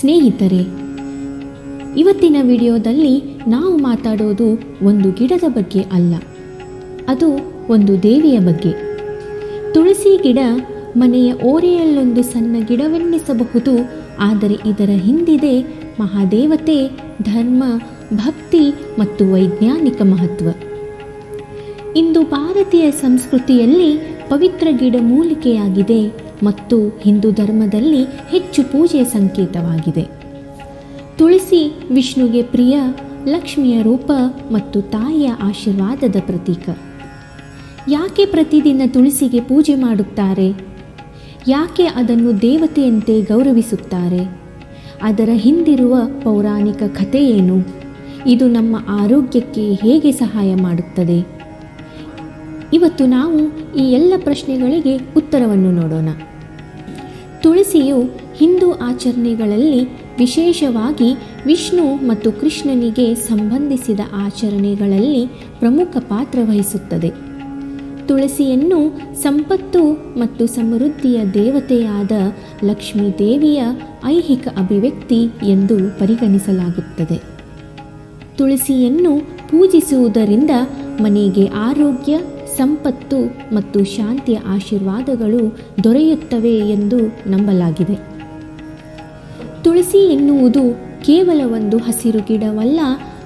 ಸ್ನೇಹಿತರೆ, ಇವತ್ತಿನ ವಿಡಿಯೋದಲ್ಲಿ ನಾವು ಮಾತಾಡೋದು ಒಂದು ಗಿಡದ ಬಗ್ಗೆ ಅಲ್ಲ, ಅದು ಒಂದು ದೇವಿಯ ಬಗ್ಗೆ. ತುಳಸಿ ಗಿಡ ಮನೆಯ ಓರೆಯಲ್ಲೊಂದು ಸಣ್ಣ ಗಿಡವೆನ್ನಿಸಬಹುದು ಆದರೆ ಇದರ ಹಿಂದಿದೆ ಮಹಾದೇವತೆ, ಧರ್ಮ, ಭಕ್ತಿ ಮತ್ತು ವೈಜ್ಞಾನಿಕ ಮಹತ್ವ. ಇಂದು ಭಾರತೀಯ ಸಂಸ್ಕೃತಿಯಲ್ಲಿ ಪವಿತ್ರ ಗಿಡ ಮೂಲಿಕೆಯಾಗಿದೆ. ಮತ್ತು ಹಿಂದೂ ಧರ್ಮದಲ್ಲಿ ಹೆಚ್ಚು ಪೂಜೆಯ ಸಂಕೇತವಾಗಿದೆ. ತುಳಸಿ ವಿಷ್ಣುಗೆ ಪ್ರಿಯ, ಲಕ್ಷ್ಮಿಯ ರೂಪ ಮತ್ತು ತಾಯಿಯ ಆಶೀರ್ವಾದದ ಪ್ರತೀಕ. ಯಾಕೆ ಪ್ರತಿದಿನ ತುಳಸಿಗೆ ಪೂಜೆ ಮಾಡುತ್ತಾರೆ? ಯಾಕೆ ಅದನ್ನು ದೇವತೆಯಂತೆ ಗೌರವಿಸುತ್ತಾರೆ? ಅದರ ಹಿಂದಿರುವ ಪೌರಾಣಿಕ ಕಥೆ ಏನು ಇದು ನಮ್ಮ ಆರೋಗ್ಯಕ್ಕೆ ಹೇಗೆ ಸಹಾಯ ಮಾಡುತ್ತದೆ? ಇವತ್ತು ನಾವು ಈ ಎಲ್ಲ ಪ್ರಶ್ನೆಗಳಿಗೆ ಉತ್ತರವನ್ನು ನೋಡೋಣ. ತುಳಸಿಯು ಹಿಂದೂ ಆಚರಣೆಗಳಲ್ಲಿ ವಿಶೇಷವಾಗಿ ವಿಷ್ಣು ಮತ್ತು ಕೃಷ್ಣನಿಗೆ ಸಂಬಂಧಿಸಿದ ಆಚರಣೆಗಳಲ್ಲಿ ಪ್ರಮುಖ ಪಾತ್ರ ವಹಿಸುತ್ತದೆ. ತುಳಸಿಯನ್ನು ಸಂಪತ್ತು ಮತ್ತು ಸಮೃದ್ಧಿಯ ದೇವತೆಯಾದ ಲಕ್ಷ್ಮೀ ದೇವಿಯ ಐಹಿಕ ಅಭಿವ್ಯಕ್ತಿ ಎಂದು ಪರಿಗಣಿಸಲಾಗುತ್ತದೆ. ತುಳಸಿಯನ್ನು ಪೂಜಿಸುವುದರಿಂದ ಮನೆಗೆ ಆರೋಗ್ಯ ಸಂಪತ್ತು ಮತ್ತು ಶಾಂತಿಯ ಆಶೀರ್ವಾದಗಳು ದೊರೆಯುತ್ತವೆ ಎಂದು ನಂಬಲಾಗಿದೆ. ತುಳಸಿ ಎನ್ನುವುದು ಕೇವಲ ಒಂದು ಹಸಿರು ಗಿಡವಲ್ಲ,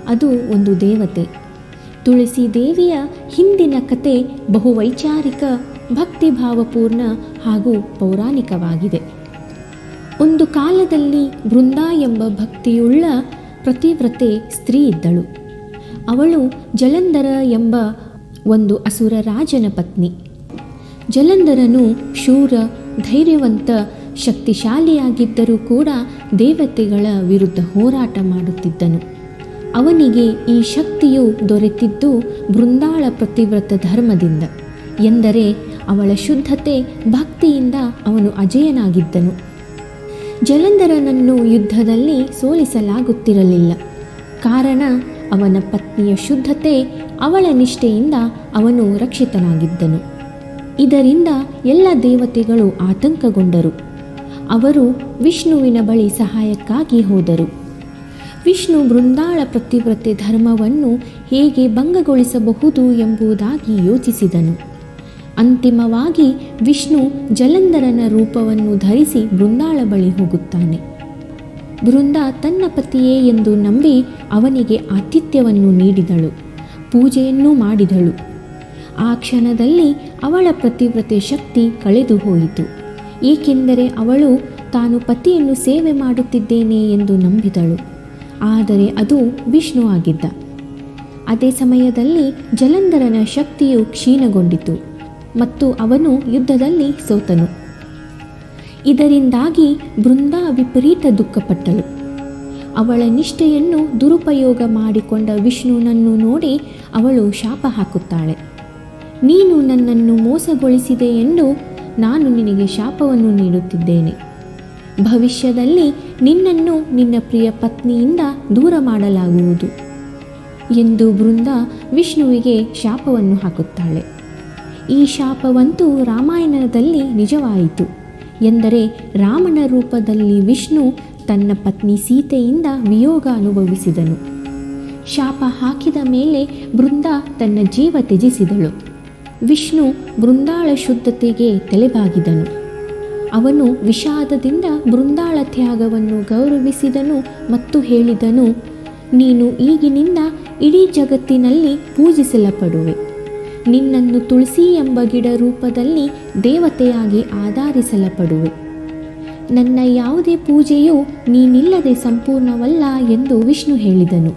ಅದು ಒಂದು ದೇವತೆ. ತುಳಸಿ ದೇವಿಯ ಹಿಂದಿನ ಕತೆ ಬಹುವೈಚಾರಿಕ, ಭಕ್ತಿಭಾವಪೂರ್ಣ ಹಾಗೂ ಪೌರಾಣಿಕವಾಗಿದೆ. ಒಂದು ಕಾಲದಲ್ಲಿ ಬೃಂದ ಎಂಬ ಭಕ್ತಿಯುಳ್ಳ ಪ್ರತಿವ್ರತೆ ಸ್ತ್ರೀ ಇದ್ದಳು. ಅವಳು ಜಲಂಧರ ಎಂಬ ಒಂದು ಅಸುರ ರಾಜನ ಪತ್ನಿ. ಜಲಂಧರನು ಶೂರ, ಧೈರ್ಯವಂತ, ಶಕ್ತಿಶಾಲಿಯಾಗಿದ್ದರೂ ಕೂಡ ದೇವತೆಗಳ ವಿರುದ್ಧ ಹೋರಾಟ ಮಾಡುತ್ತಿದ್ದನು. ಅವನಿಗೆ ಈ ಶಕ್ತಿಯು ದೊರೆತಿದ್ದು ಬೃಂದಾಳ ಪ್ರತಿವ್ರತ ಧರ್ಮದಿಂದ, ಎಂದರೆ ಅವಳ ಶುದ್ಧತೆ ಭಕ್ತಿಯಿಂದ ಅವನು ಅಜಯನಾಗಿದ್ದನು. ಜಲಂಧರನನ್ನು ಯುದ್ಧದಲ್ಲಿ ಸೋಲಿಸಲಾಗುತ್ತಿರಲಿಲ್ಲ. ಕಾರಣ ಅವನ ಪತ್ನಿಯ ಶುದ್ಧತೆ ಅವಳ ನಿಷ್ಠೆಯಿಂದ ಅವನು ರಕ್ಷಿತನಾಗಿದ್ದನು. ಇದರಿಂದ ಎಲ್ಲ ದೇವತೆಗಳು ಆತಂಕಗೊಂಡರು. ಅವರು ವಿಷ್ಣುವಿನ ಬಳಿ ಸಹಾಯಕ್ಕಾಗಿ ಹೋದರು. ವಿಷ್ಣು ಬೃಂದಾಳ ಪ್ರತಿವ್ರತೆ ಧರ್ಮವನ್ನು ಹೇಗೆ ಭಂಗಗೊಳಿಸಬಹುದು ಎಂಬುದಾಗಿ ಯೋಚಿಸಿದನು. ಅಂತಿಮವಾಗಿ ವಿಷ್ಣು ಜಲಂಧರನ ರೂಪವನ್ನು ಧರಿಸಿ ಬೃಂದಾಳ ಬಳಿ ಹೋಗುತ್ತಾನೆ. ಬೃಂದ ತನ್ನ ಪತಿಯೇ ಎಂದು ನಂಬಿ ಅವನಿಗೆ ಆತಿಥ್ಯವನ್ನು ನೀಡಿದಳು, ಪೂಜೆಯನ್ನೂ ಮಾಡಿದಳು. ಆ ಕ್ಷಣದಲ್ಲಿ ಅವಳ ಪ್ರತಿವ್ರತೆ ಶಕ್ತಿ ಕಳೆದು ಹೋಯಿತು. ಏಕೆಂದರೆ ಅವಳು ತಾನು ಪತಿಯನ್ನು ಸೇವೆ ಮಾಡುತ್ತಿದ್ದೇನೆ ಎಂದು ನಂಬಿದಳು, ಆದರೆ ಅದು ವಿಷ್ಣು ಆಗಿದ್ದ. ಅದೇ ಸಮಯದಲ್ಲಿ ಜಲಂಧರನ ಶಕ್ತಿಯು ಕ್ಷೀಣಗೊಂಡಿತು ಮತ್ತು ಅವನು ಯುದ್ಧದಲ್ಲಿ ಸೋತನು. ಇದರಿಂದಾಗಿ ಬೃಂದ ವಿಪರೀತ ದುಃಖಪಟ್ಟಳು. ಅವಳ ನಿಷ್ಠೆಯನ್ನು ದುರುಪಯೋಗ ಮಾಡಿಕೊಂಡ ವಿಷ್ಣುನನ್ನು ನೋಡಿ ಅವಳು ಶಾಪ ಹಾಕುತ್ತಾಳೆ. ನೀನು ನನ್ನನ್ನು ಮೋಸಗೊಳಿಸಿದೆ ಎಂದು ನಾನು ನಿನಗೆ ಶಾಪವನ್ನು ನೀಡುತ್ತಿದ್ದೇನೆ. ಭವಿಷ್ಯದಲ್ಲಿ ನಿನ್ನನ್ನು ನಿನ್ನ ಪ್ರಿಯ ಪತ್ನಿಯಿಂದ ದೂರ ಮಾಡಲಾಗುವುದು ಎಂದು ಬೃಂದ ವಿಷ್ಣುವಿಗೆ ಶಾಪವನ್ನು ಹಾಕುತ್ತಾಳೆ. ಈ ಶಾಪವಂತೂ ರಾಮಾಯಣದಲ್ಲಿ ನಿಜವಾಯಿತು. ಎಂದರೆ ರಾಮನ ರೂಪದಲ್ಲಿ ವಿಷ್ಣು ತನ್ನ ಪತ್ನಿ ಸೀತೆಯಿಂದ ವಿಯೋಗ ಅನುಭವಿಸಿದನು. ಶಾಪ ಹಾಕಿದ ಮೇಲೆ ಬೃಂದ ತನ್ನ ಜೀವ ತ್ಯಜಿಸಿದಳು. ವಿಷ್ಣು ಬೃಂದಾಳ ಶುದ್ಧತೆಗೆ ತಲೆಬಾಗಿದನು. ಅವನು ವಿಷಾದದಿಂದ ಬೃಂದಾಳ ತ್ಯಾಗವನ್ನು ಗೌರವಿಸಿದನು ಮತ್ತು ಹೇಳಿದನು, ನೀನು ಈಗಿನಿಂದ ಇಡೀ ಜಗತ್ತಿನಲ್ಲಿ ಪೂಜಿಸಲ್ಪಡುವೆ. ನಿನ್ನನ್ನು ತುಳಸಿ ಎಂಬ ಗಿಡ ರೂಪದಲ್ಲಿ ದೇವತೆಯಾಗಿ ಆಧರಿಸಲ್ಪಡುವೆ. ನನ್ನ ಯಾವುದೇ ಪೂಜೆಯೂ ನೀನಿಲ್ಲದೆ ಸಂಪೂರ್ಣವಲ್ಲ ಎಂದು ವಿಷ್ಣು ಹೇಳಿದನು.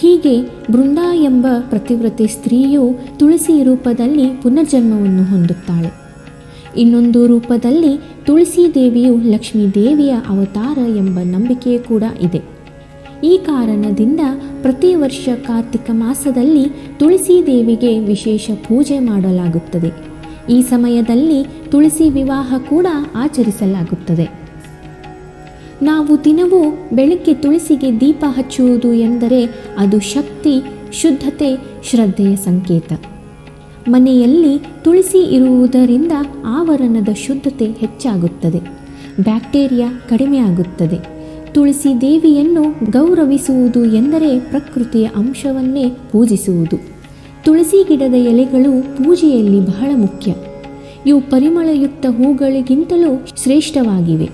ಹೀಗೆ ಬೃಂದ ಎಂಬ ಪ್ರತಿವ್ರತೆ ಸ್ತ್ರೀಯು ತುಳಸಿ ರೂಪದಲ್ಲಿ ಪುನರ್ಜನ್ಮವನ್ನು ಹೊಂದುತ್ತಾಳೆ. ಇನ್ನೊಂದು ರೂಪದಲ್ಲಿ ತುಳಸಿ ದೇವಿಯು ಲಕ್ಷ್ಮೀ ದೇವಿಯ ಅವತಾರ ಎಂಬ ನಂಬಿಕೆ ಕೂಡ ಇದೆ. ಈ ಕಾರಣದಿಂದ ಪ್ರತಿ ವರ್ಷ ಕಾರ್ತಿಕ ಮಾಸದಲ್ಲಿ ತುಳಸಿ ದೇವಿಗೆ ವಿಶೇಷ ಪೂಜೆ ಮಾಡಲಾಗುತ್ತದೆ. ಈ ಸಮಯದಲ್ಲಿ ತುಳಸಿ ವಿವಾಹ ಕೂಡ ಆಚರಿಸಲಾಗುತ್ತದೆ. ನಾವು ದಿನವೂ ಬೆಳಗ್ಗೆ ತುಳಸಿಗೆ ದೀಪ ಹಚ್ಚುವುದು ಎಂದರೆ ಅದು ಶಕ್ತಿ, ಶುದ್ಧತೆ, ಶ್ರದ್ಧೆಯ ಸಂಕೇತ. ಮನೆಯಲ್ಲಿ ತುಳಸಿ ಇರುವುದರಿಂದ ಆವರಣದ ಶುದ್ಧತೆ ಹೆಚ್ಚಾಗುತ್ತದೆ. ಬ್ಯಾಕ್ಟೀರಿಯಾ ಕಡಿಮೆ ಆಗುತ್ತದೆ ತುಳಸಿ ದೇವಿಯನ್ನು ಗೌರವಿಸುವುದು ಎಂದರೆ ಪ್ರಕೃತಿಯ ಅಂಶವನ್ನೇ ಪೂಜಿಸುವುದು. ತುಳಸಿ ಗಿಡದ ಎಲೆಗಳು ಪೂಜೆಯಲ್ಲಿ ಬಹಳ ಮುಖ್ಯ. ಇವು ಪರಿಮಳಯುಕ್ತ ಹೂಗಳಿಗಿಂತಲೂ ಶ್ರೇಷ್ಠವಾಗಿವೆ.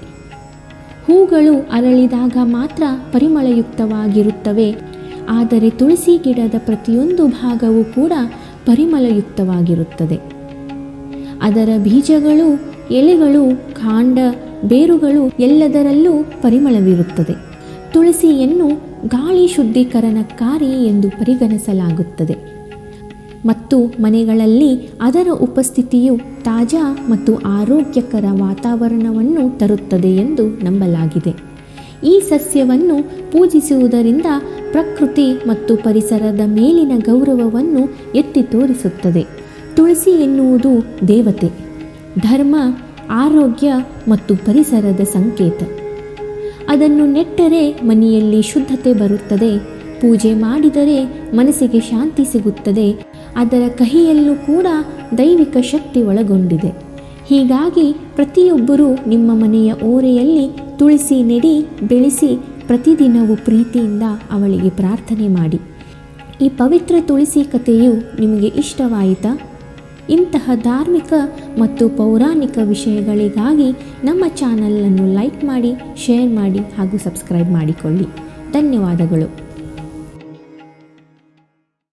ಹೂಗಳು ಅರಳಿದಾಗ ಮಾತ್ರ ಪರಿಮಳಯುಕ್ತವಾಗಿರುತ್ತವೆ. ಆದರೆ ತುಳಸಿ ಗಿಡದ ಪ್ರತಿಯೊಂದು ಭಾಗವೂ ಕೂಡ ಪರಿಮಳಯುಕ್ತವಾಗಿರುತ್ತದೆ. ಅದರ ಬೀಜಗಳು, ಎಲೆಗಳು, ಕಾಂಡ ಬೇರುಗಳು ಎಲ್ಲದರಲ್ಲೂ ಪರಿಮಳವಿರುತ್ತದೆ. ತುಳಸಿಯನ್ನು ಗಾಳಿ ಶುದ್ಧೀಕರಣಕಾರಿ ಎಂದು ಪರಿಗಣಿಸಲಾಗುತ್ತದೆ. ಮತ್ತು ಮನೆಗಳಲ್ಲಿ ಅದರ ಉಪಸ್ಥಿತಿಯು ತಾಜಾ ಮತ್ತು ಆರೋಗ್ಯಕರ ವಾತಾವರಣವನ್ನು ತರುತ್ತದೆ ಎಂದು ನಂಬಲಾಗಿದೆ. ಈ ಸಸ್ಯವನ್ನು ಪೂಜಿಸುವುದರಿಂದ ಪ್ರಕೃತಿ ಮತ್ತು ಪರಿಸರದ ಮೇಲಿನ ಗೌರವವನ್ನು ಎತ್ತಿ ತೋರಿಸುತ್ತದೆ. ತುಳಸಿ ಎನ್ನುವುದು ದೇವತೆ. ಧರ್ಮ ಆರೋಗ್ಯ ಮತ್ತು ಪರಿಸರದ ಸಂಕೇತ. ಅದನ್ನು ನೆಟ್ಟರೆ ಮನೆಯಲ್ಲಿ ಶುದ್ಧತೆ ಬರುತ್ತದೆ, ಪೂಜೆ ಮಾಡಿದರೆ ಮನಸ್ಸಿಗೆ ಶಾಂತಿ ಸಿಗುತ್ತದೆ, ಅದರ ಕಹಿಯಲ್ಲೂ ಕೂಡ ದೈವಿಕ ಶಕ್ತಿ ಒಳಗೊಂಡಿದೆ. ಹೀಗಾಗಿ ಪ್ರತಿಯೊಬ್ಬರೂ ನಿಮ್ಮ ಮನೆಯ ಓರೆಯಲ್ಲಿ ತುಳಸಿ ನೆಡಿ, ಬೆಳೆಸಿ, ಪ್ರತಿದಿನವೂ ಪ್ರೀತಿಯಿಂದ ಅವಳಿಗೆ ಪ್ರಾರ್ಥನೆ ಮಾಡಿ. ಈ ಪವಿತ್ರ ತುಳಸಿ ಕಥೆಯು ನಿಮಗೆ ಇಷ್ಟವಾಯಿತಾ? ಇಂತಹ ಧಾರ್ಮಿಕ ಮತ್ತು ಪೌರಾಣಿಕ ವಿಷಯಗಳಿಗಾಗಿ ನಮ್ಮ ಚಾನಲನ್ನು ಲೈಕ್ ಮಾಡಿ, ಶೇರ್ ಮಾಡಿ ಹಾಗೂ ಸಬ್ಸ್ಕ್ರೈಬ್ ಮಾಡಿಕೊಳ್ಳಿ. ಧನ್ಯವಾದಗಳು.